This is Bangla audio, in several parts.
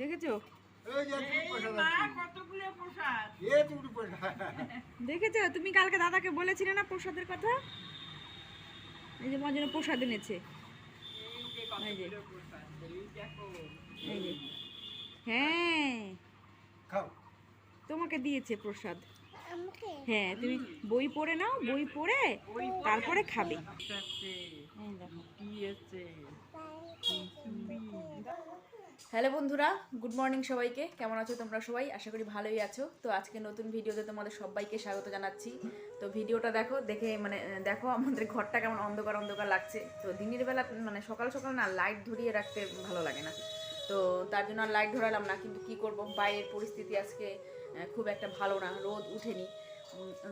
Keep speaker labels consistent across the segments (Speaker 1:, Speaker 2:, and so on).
Speaker 1: দেখেছ?
Speaker 2: এই যে তুমি পয়সা
Speaker 3: মা
Speaker 2: দাচ্ছি।
Speaker 3: কতগুলো প্রসাদ?
Speaker 2: এ তুমি পয়সা।
Speaker 1: দেখেছ? তুমি কালকে দাদাকে বলেছিলে না প্রসাদের কথা? এই যে আমার জন্য প্রসাদ এনেছে। হ্যাঁ। তোমাকে দিয়েছে প্রসাদ। হ্যাঁ তুমি বই পড়ে নাও বই পড়ে তারপরে খাবে
Speaker 3: আছে
Speaker 1: এই দেখো।
Speaker 3: কি আছে
Speaker 1: হ্যালো বন্ধুরা, গুড মর্নিং সবাইকে। কেমন আছো তোমরা সবাই? আশা করি ভালোই আছো। তো আজকে নতুন ভিডিওতে তোমাদের সবাইকে স্বাগত জানাচ্ছি। তো ভিডিওটা দেখো, দেখে মানে দেখো আমাদের ঘরটা কেমন অন্ধকার অন্ধকার লাগছে। তো দিনের বেলা মানে সকাল সকাল না লাইট ধরিয়ে রাখতে ভালো লাগে না। তো তার জন্য আর লাইট ধরালাম না, কিন্তু কি করব? বাইরের পরিস্থিতি আজকে খুব একটা ভালো না। রোদ উঠেনি।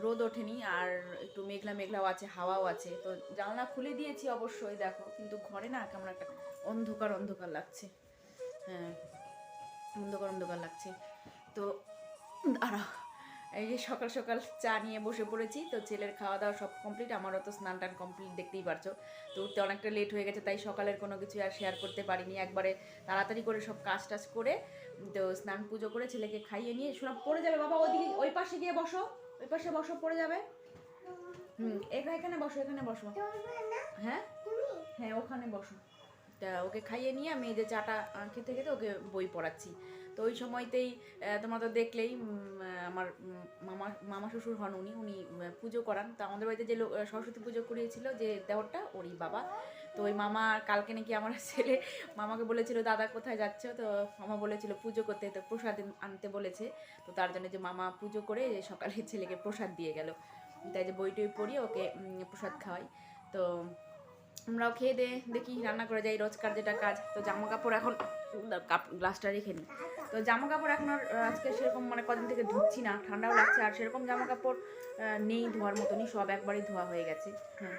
Speaker 1: রোদ ওঠেনি আর একটু মেঘলা মেঘলাও আছে, হাওয়াও আছে। তো জানলা খুলে দিয়েছি অবশ্যই, দেখো। কিন্তু ঘরে না কেমন একটা অন্ধকার অন্ধকার লাগছে। হ্যাঁ অন্ধকার অন্ধকার লাগছে। তো দাঁড়াও এই যে সকাল সকাল চা নিয়ে বসে পড়েছি তো ছেলের খাওয়া দাওয়া সব কমপ্লিট আমারও তো স্নান টান কমপ্লিট দেখতেই পারছ। তো উঠতে অনেকটা লেট হয়ে গেছে তাই সকালের কোনো কিছু আর শেয়ার করতে পারিনি। একবারে তাড়াতাড়ি করে সব কাজ টাজ করে তো স্নান পুজো করে ছেলেকে খাইয়ে নিয়ে শোনা পড়ে যাবে বাবা ওইদিকে ওই পাশে গিয়ে বসো ওই পাশে বসো পড়ে যাবে। হুম এখানে এখানে বসো এখানে বসো। হ্যাঁ? হ্যাঁ ওখানে বসো। তা ওকে খাইয়ে নিয়ে আমি এই যে চাটা খেতে খেতে ওকে বই পড়াচ্ছি। তো ওই সময়তেই তোমরা তো দেখলেই আমার মামা মামা শ্বশুর হন উনি উনি পুজো করান। তো আমাদের বাড়িতে যে সরস্বতী পুজো করিয়েছিল যে দেওরটা ওরই বাবা। তো ওই মামা কালকে নাকি আমার ছেলে, মামাকে বলেছিল, দাদা, কোথায় যাচ্ছ? তো মামা বলেছিল, পুজো করতে। তো প্রসাদ আনতে বলেছে। তো তার জন্য যে মামা পুজো করে সকালে ছেলেকে প্রসাদ দিয়ে গেল। তাই যে বই টই পড়িয়ে ওকে প্রসাদ খাওয়াই। তো আমরাও খেয়ে দে দেখি রান্না করে যাই রোজকার যেটা কাজ। তো জামা কাপড় এখন কাপ গ্লাসটা রেখে নিই তো জামা কাপড় এখন আর আজকে সেরকম মানে কদিন থেকে ধুচ্ছি না ঠান্ডাও লাগছে আর সেরকম জামা কাপড় নেই ধোয়ার মতনই সব একবারই ধোয়া হয়ে গেছে। হ্যাঁ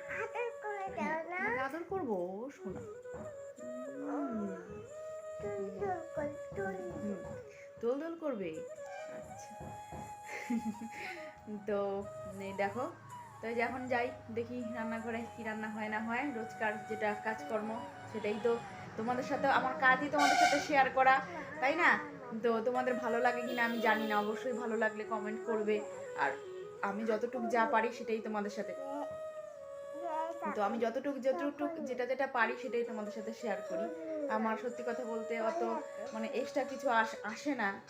Speaker 1: আদর করব শোনা। দোল দোল করবে? আচ্ছা। তো দেখো তো এখন যাই, দেখি রান্নাঘরে কি রান্না হয় না হয়, রোজকার যেটা কাজকর্ম সেটাই তো তোমাদের সাথে আমার কাজই তোমাদের সাথে শেয়ার করা, তাই না? তো তোমাদের ভালো লাগে কিনা আমি জানি না, অবশ্যই ভালো লাগলে কমেন্ট করবে, আর আমি যতটুকু যা পারি সেটাই তোমাদের সাথে। তো আমি যতটুকু যতটুকু যেটা যেটা পারি সেটাই তোমাদের সাথে শেয়ার করি। আমার সত্যি কথা বলতে অত মানে এক্সট্রা কিছু আস- না,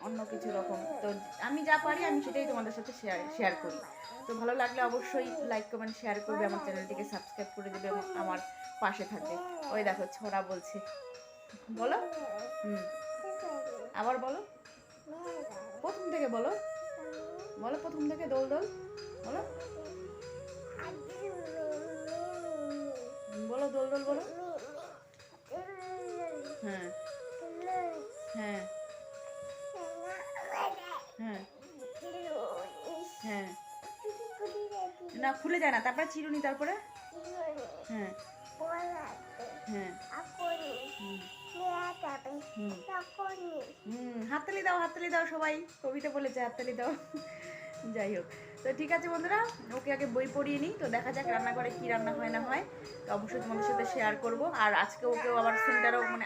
Speaker 1: অন্য কিছু রকম। তো আমি যা পারি, আমি সেটাই তোমাদের সাথে শেয়ার শেয়ার করি। তো ভালো লাগলে অবশ্যই লাইক কমেন্ট শেয়ার করবে, আমার চ্যানেলটিকে সাবস্ক্রাইব করে দেবে এবং আমার পাশে থাকবে। ওই দেখো, ছোড়া বলছে। বলো? হুম। আবার বলো? প্রথম থেকে বলো। বলো প্রথম থেকে, দোল দোল। বলো। বলো দোল দোল বলো। হ্যাঁ। হ্যাঁ। হ্যাঁ। হ্যাঁ। না, খুলে যায় না। তারপরে চিরুনি, তারপরে? হ্যাঁ। হ্যাঁ। হুম হাততালি দাও হাততালি দাও সবাই। কবিতা বলেছে, হাততালি দাও। যাই হোক। তো ঠিক আছে বন্ধুরা, ওকে আগে বই পড়িয়ে নিই। তো দেখা যাক রান্না করে কি রান্না হয় না হয়। তো অবশ্যই তোমাদের সাথে শেয়ার করব। আর আজকে ওকেও আবার সেন্টারেও মানে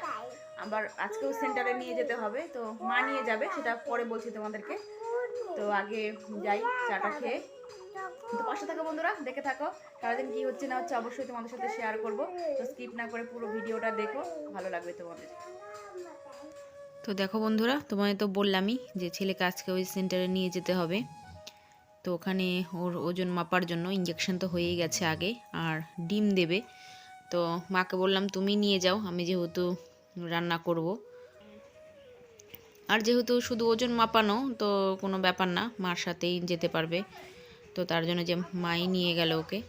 Speaker 1: আবার আজকেও সেন্টারে নিয়ে যেতে হবে, তো মা নিয়ে যাবে, সেটা পরে বলছি তোমাদেরকে। তো আগে যাই, চাটা খেয়ে। তো পাশে থাকো বন্ধুরা, দেখে থাকো, সারাদিন কি হচ্ছে না হচ্ছে অবশ্যই তোমাদের সাথে শেয়ার করব। তো স্কিপ না করে পুরো ভিডিওটা দেখো, ভালো লাগবে তোমাদের। তো দেখো বন্ধুরা, তোমায় তো বললামই যে ছেলেকে আজকে ওই সেন্টারে নিয়ে যেতে হবে। তো ওখানে ওর ওজন মাপার জন্য ইঞ্জেকশন তো হয়েই গেছে আগে, আর ডিম দেবে। তো মাকে বললাম, তুমি নিয়ে যাও, আমি যেহেতু রান্না করব। আর যেহেতু শুধু ওজন মাপানো, তো কোনো ব্যাপার না, মার সাথেই যেতে পারবে। তো তার জন্য যে মাই নিয়ে গেল ওকে।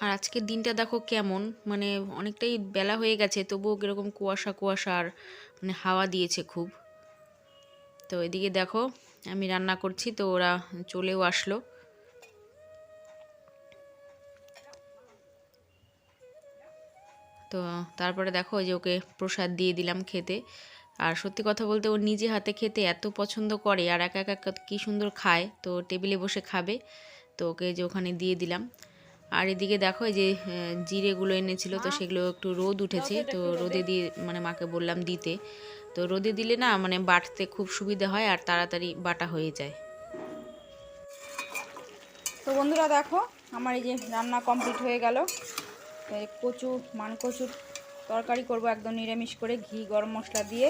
Speaker 1: আর আজকের দিনটা দেখো কেমন মানে অনেকটাই বেলা হয়ে গেছে, তবুও কীরকম কুয়াশা কুয়াশা আর মানে হাওয়া দিয়েছে খুব। তো এদিকে দেখো, আমি রান্না করছি, তো ওরা চলেও আসলো। তো তারপরে দেখো যে ওকে প্রসাদ দিয়ে দিলাম খেতে। আর সত্যি কথা বলতে ও নিজে হাতে খেতে এত পছন্দ করে আর একা একা কী সুন্দর খায় তো টেবিলে বসে খাবে। তো ওকে যে ওখানে দিয়ে দিলাম। আর এদিকে দেখো যে জিরেগুলো এনেছিল তো সেগুলো একটু রোদ উঠেছে তো রোদে দিয়ে মানে মাকে বললাম দিতে। তো রোদে দিলে না মানে বাটতে খুব সুবিধা হয় আর তাড়াতাড়ি বাটা হয়ে যায়। তো বন্ধুরা দেখো আমার এই যে রান্না কমপ্লিট হয়ে গেল। কচু মান কচুর তরকারি করব একদম নিরামিষ করে, ঘি, গরম মশলা দিয়ে।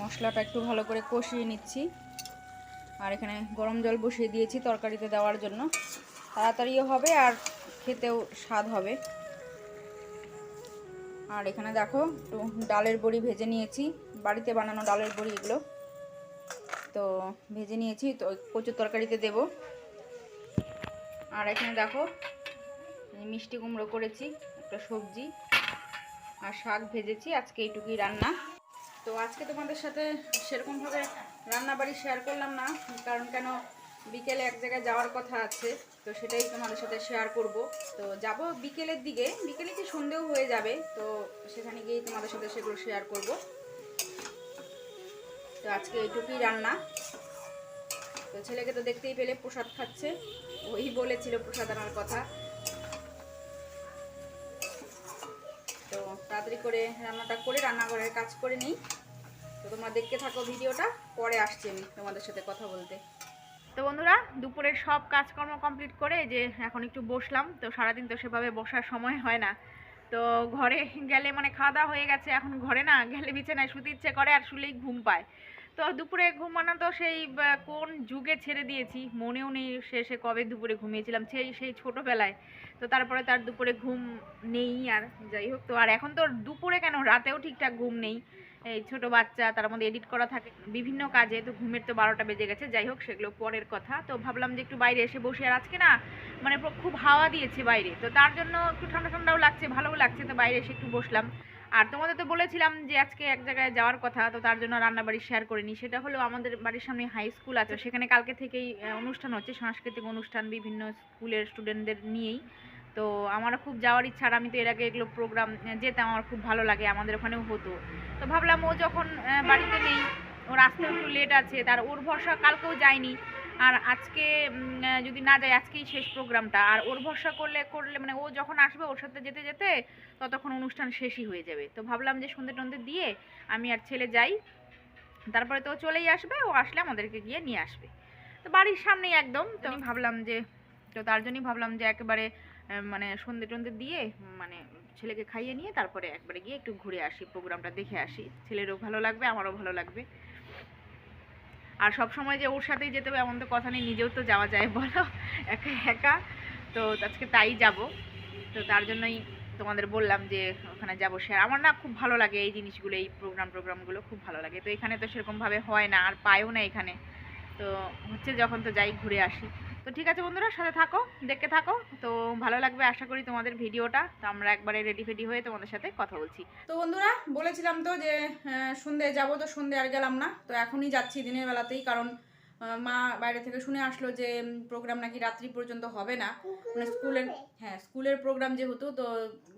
Speaker 1: মশলাটা একটু ভালো করে কষিয়ে নিচ্ছি। আর এখানে গরম জল বসিয়ে দিয়েছি তরকারিতে দেওয়ার জন্য। তাড়াতাড়িও হবে আর খেতেও স্বাদ হবে। আর এখানে দেখো, একটু ডালের বড়ি ভেজে নিয়েছি। বাড়িতে বানানো ডালের বড়ি এগুলো। তো ভেজে নিয়েছি, তো কচুর তরকারিতে দেব। আর এখানে দেখো মিষ্টি কুমড়ো করেছি, একটা সবজি আর শাক ভেজেছি, আজকে এইটুকুই রান্না। তো আজকে তোমাদের সাথে সেরকমভাবে রান্না বাড়ি শেয়ার করলাম না, কারণ কেন বিকেলে এক জায়গায় যাওয়ার কথা আছে, তো সেটাই তোমাদের সাথে শেয়ার করব। তো যাব বিকেলের দিকে, বিকেলে কি সন্ধেও হয়ে যাবে, তো সেখানে গিয়েই তোমাদের সাথে সেগুলো শেয়ার করব। তো আজকে এইটুকুই রান্না। তো ছেলেকে তো দেখতেই পেলে প্রসাদ খাচ্ছে। ওই বলেছিল প্রসাদ আনার কথা। তো তাড়াতাড়ি করে রান্নাটা করে রান্নাঘরের কাজ করে নিই। তো তোমরা দেখতে থাকো ভিডিওটা, পরে আসছি আমি তোমাদের সাথে কথা বলতে। তো বন্ধুরা, দুপুরের সব কাজকর্ম কমপ্লিট করে যে এখন একটু বসলাম, তো সারাদিন তো সেভাবে বসার সময় হয় না। তো ঘরে গেলে মানে খাওয়া দাওয়া হয়ে গেছে, এখন ঘরে না গেলে বিছানায় শুতে ইচ্ছে করে আর শুলেই ঘুম পায়। তো দুপুরে ঘুমানো তো সেই কোন যুগে ছেড়ে দিয়েছি? মনেও নেই শেষে কবে দুপুরে ঘুমিয়েছিলাম, সেই সেই ছোটোবেলায়। তো তারপরে তার দুপুরে ঘুম নেই আর, যাই হোক। তো আর এখন তো দুপুরে কেন? রাতেও ঠিকঠাক ঘুম নেই। এই ছোট বাচ্চা, তার মধ্যে এডিট করা থাকে, বিভিন্ন কাজে। তো ঘুমের তো বারোটা বেজে গেছে, যাই হোক, সেগুলো পরের কথা। তো ভাবলাম যে একটু বাইরে এসে বসি। আর আজকে না মানে খুব হাওয়া দিয়েছে বাইরে। তো তার জন্য একটু ঠান্ডা ঠান্ডাও লাগছে, ভালোও লাগছে। তো বাইরে এসে একটু বসলাম। আর তোমাদের তো বলেছিলাম যে আজকে এক জায়গায় যাওয়ার কথা, তো তার জন্য রান্নাবাড়ি শেয়ার করিনি। সেটা হলো আমাদের বাড়ির সামনে হাই স্কুল আছে, সেখানে কালকে থেকেই অনুষ্ঠান হচ্ছে, সাংস্কৃতিক অনুষ্ঠান বিভিন্ন স্কুলের স্টুডেন্টদের নিয়েই। তো আমারও খুব যাওয়ার ইচ্ছা, আর আমি তো এর আগে এগুলো প্রোগ্রাম যেতাম আমার খুব ভালো লাগে, আমাদের ওখানেও হতো। তো ভাবলাম ও যখন বাড়িতে নেই, ওর আসতেও একটু লেট আছে, তার ওর ভরসা কালকেও যায়নি। আর আজকে যদি না যায় আজকেই শেষ প্রোগ্রামটা। আর ওর ভরসা করলে করলে মানে ও যখন আসবে ওর সাথে যেতে যেতে, ততক্ষণ অনুষ্ঠান শেষই হয়ে যাবে। তো ভাবলাম যে সন্ধ্যে টন্ধে দিয়ে আমি আর ছেলে যাই। তারপরে তো চলেই আসবে, ও আসলে আমাদেরকে গিয়ে নিয়ে আসবে। তো বাড়ির সামনেই একদম। তো আমি ভাবলাম যে, তো তার জন্যই ভাবলাম যে একেবারে মানে সন্ধ্যে টন্ধে দিয়ে মানে ছেলেকে খাইয়ে নিয়ে তারপরে একবারে গিয়ে একটু ঘুরে আসি, প্রোগ্রামটা দেখে আসি। ছেলেরও ভালো লাগবে, আমারও ভালো লাগবে। আর সব সময় যে ওর সাথেই যেতে হবে, এমন তো কথা নেই, নিজেও তো যাওয়া যায়, বলো। একা একা। তো আজকে তাই যাব। তো তার জন্যই তোমাদের বললাম যে ওখানে যাব শেয়ার আমার না খুব ভালো লাগে এই জিনিসগুলো, এই প্রোগ্রাম টোগ্রামগুলো খুব ভালো লাগে। তো এখানে তো সেরকমভাবে হয় না, আর পায়ও না এখানে। তো হচ্ছে যখন তো যাই ঘুরে আসি। তো ঠিক আছে বন্ধুরা, সাথে থাকো, দেখতে থাকো। তো ভালো লাগবে আশা করি তোমাদের ভিডিওটা। তো আমরা একবারে রেডি ফেডি হয়ে তোমাদের সাথে কথা বলছি। তো বন্ধুরা, বলেছিলাম তো যে সন্ধে যাব তো সন্ধে আর গেলাম না। তো এখনই যাচ্ছি দিনের বেলাতেই কারণ মা বাইরে থেকে শুনে আসলো যে প্রোগ্রাম নাকি রাত্রি পর্যন্ত হবে না। মানে স্কুলের হ্যাঁ স্কুলের প্রোগ্রাম যেহেতু, তো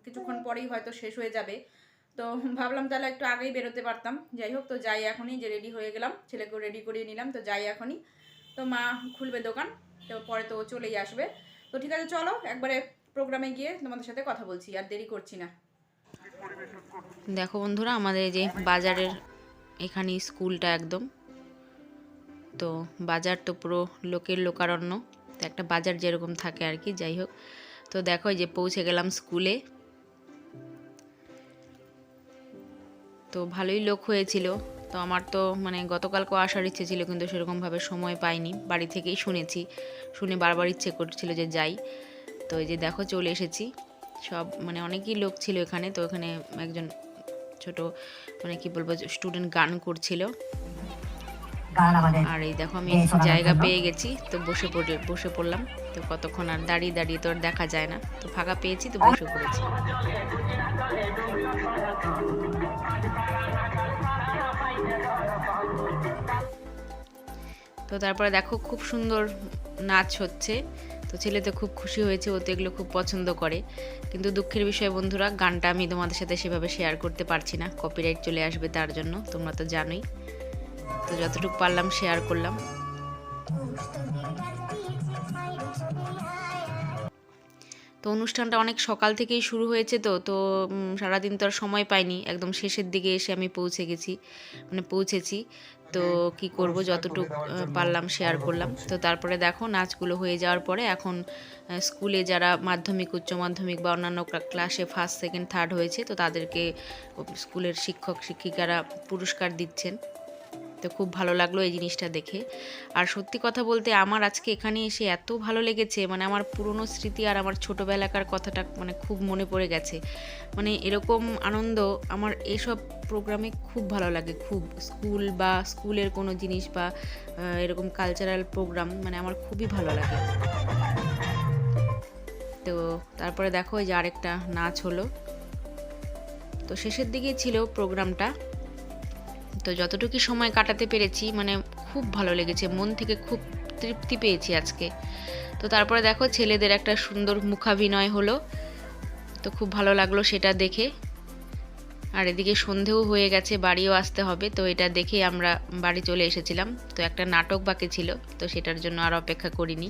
Speaker 1: কিছুক্ষণ পরেই হয়তো শেষ হয়ে যাবে। তো ভাবলাম তাহলে একটু আগেই বেরোতে পারতাম। যাই হোক, তো যাই এখনই যে রেডি হয়ে গেলাম। ছেলেকেও রেডি করিয়ে নিলাম, তো যাই এখনই। তো মা খুলবে দোকান, তো পরে তো চলেই আসবে। তো ঠিক আছে, চলো একবারে প্রোগ্রামে গিয়ে তোমাদের সাথে কথা বলছি, আর দেরি করছি না। দেখো বন্ধুরা, আমাদের যে বাজারের এখানে স্কুলটা একদম। তো বাজার তো পুরো লোকের লোকারণ্য, তো একটা বাজার যেরকম থাকে আর কি, যাই হোক। তো দেখো যে পৌঁছে গেলাম স্কুলে। তো ভালোই লোক হয়েছিল। তো আমার তো মানে গতকালকেও আসার ইচ্ছে ছিল কিন্তু সেরকমভাবে সময় পাইনি। বাড়ি থেকেই শুনেছি শুনে বারবার ইচ্ছে করছিল যে যাই। তো এই যে দেখো চলে এসেছি। সব মানে অনেকই লোক ছিল এখানে তো এখানে একজন ছোট মানে কি বলব স্টুডেন্ট গান করছিল। আর এই দেখো আমি জায়গা পেয়ে গেছি তো বসে পড়ে বসে পড়লাম। তো কতক্ষণ আর দাঁড়িয়ে দাঁড়িয়ে তো আর দেখা যায় না। তো ফাঁকা পেয়েছি তো বসে পড়েছি। তো তারপরে দেখো খুব সুন্দর নাচ হচ্ছে। তো ছেলে তো খুব খুশি হয়েছে ও তো এগুলো খুব পছন্দ করে। কিন্তু দুঃখের বিষয় বন্ধুরা, গানটা আমি তোমাদের সাথে সেভাবে শেয়ার করতে পারছি না। কপিরাইট চলে আসবে তার জন্য, তোমরা তো জানোই। তো যতটুকু পারলাম শেয়ার করলাম।
Speaker 4: তো অনুষ্ঠানটা অনেক সকাল থেকেই শুরু হয়েছে তো তো সারাদিন তো আর সময় পাইনি। একদম শেষের দিকে এসে আমি পৌঁছে গেছি মানে পৌঁছেছি। তো কি করব যতটুকু পারলাম শেয়ার করলাম। তো তারপরে দেখো নাচগুলো হয়ে যাওয়ার পরে এখন স্কুলে যারা মাধ্যমিক উচ্চ মাধ্যমিক বা অন্যান্য ক্লাসে ফার্স্ট সেকেন্ড থার্ড হয়েছে তো তাদেরকে স্কুলের শিক্ষক শিক্ষিকারা পুরস্কার দিচ্ছেন। তো খুব ভালো লাগল এই জিনিসটা দেখে। আর সত্যি কথা বলতে আমার আজকে এখানে এসে এত ভালো লেগেছে মানে আমার পুরনো স্মৃতি আর আমার ছোটোবেলাকার কথাটা মানে খুব মনে পড়ে গেছে। মানে এরকম আনন্দ আমার এইসব প্রোগ্রামে খুব ভালো লাগে, খুব স্কুল বা স্কুলের কোনো জিনিস বা এরকম কালচারাল প্রোগ্রাম মানে আমার খুবই ভালো লাগে। তো তারপরে দেখো যে আরেকটা নাচ হলো। তো শেষের দিকে ছিল প্রোগ্রামটা তো যতটুকু সময় কাটাতে পেরেছি মানে খুব ভালো লেগেছে, মন থেকে খুব তৃপ্তি পেয়েছি আজকে। তো তারপরে দেখো ছেলেদের একটা সুন্দর মুখাভিনয় হলো, তো খুব ভালো লাগল সেটা দেখে। আর এদিকে সন্ধেও হয়ে গেছে, বাড়িও আসতে হবে, তো এটা দেখে আমরা বাড়ি চলে এসেছিলাম। তো একটা নাটক বাকি ছিল, তো সেটার জন্য আর অপেক্ষা করিনি।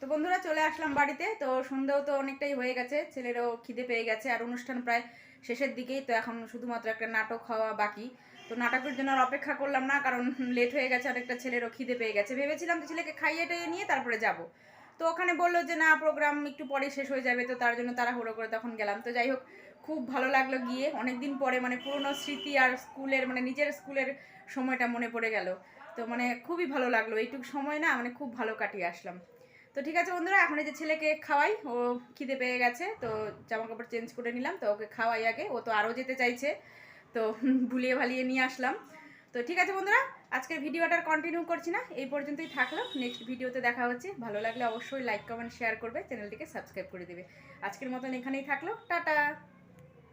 Speaker 4: তো বন্ধুরা চলে আসলাম বাড়িতে, তো সন্ধেও তো অনেকটাই হয়ে গেছে, ছেলেরও খিদে পেয়ে গেছে, আর অনুষ্ঠান প্রায় শেষের দিকেই তো এখন শুধুমাত্র একটা নাটক হওয়া বাকি। তো নাটকের জন্য আর অপেক্ষা করলাম না, কারণ লেট হয়ে গেছে একটা ছেলেরও খিদে পেয়ে গেছে। ভেবেছিলাম যে ছেলেকে খাইয়ে টাইয়ে নিয়ে তারপরে যাব। তো ওখানে বলল যে, না প্রোগ্রাম একটু পরে শেষ হয়ে যাবে। তো তার জন্য তারা হুড়ো করে তখন গেলাম। তো যাই হোক, খুব ভালো লাগল গিয়ে। অনেকদিন পরে মানে পুরনো স্মৃতি আর স্কুলের মানে নিজের স্কুলের সময়টা মনে পড়ে গেল। তো মানে খুবই ভালো লাগল। এইটুকু সময় না মানে খুব ভালো কাটিয়ে আসলাম। তো ঠিক আছে বন্ধুরা, এখন এই যে ছেলেকে খাওয়াই, ও খিদে পেয়ে গেছে, তো জামা কাপড় চেঞ্জ করে নিলাম, তো ওকে খাওয়াই আগে, ও তো আরও যেতে চাইছে, তো ভুলিয়ে ভালিয়ে নিয়ে আসলাম। তো ঠিক আছে বন্ধুরা, আজকের ভিডিওটা কন্টিনিউ করছি না, এই পর্যন্তই থাকল নেক্সট ভিডিওতে দেখা হচ্ছে, ভালো লাগলে অবশ্যই লাইক কমেন্ট শেয়ার করবে চ্যানেলটিকে সাবস্ক্রাইব করে দেবে। আজকের মতন এখানেই থাকল, টাটা!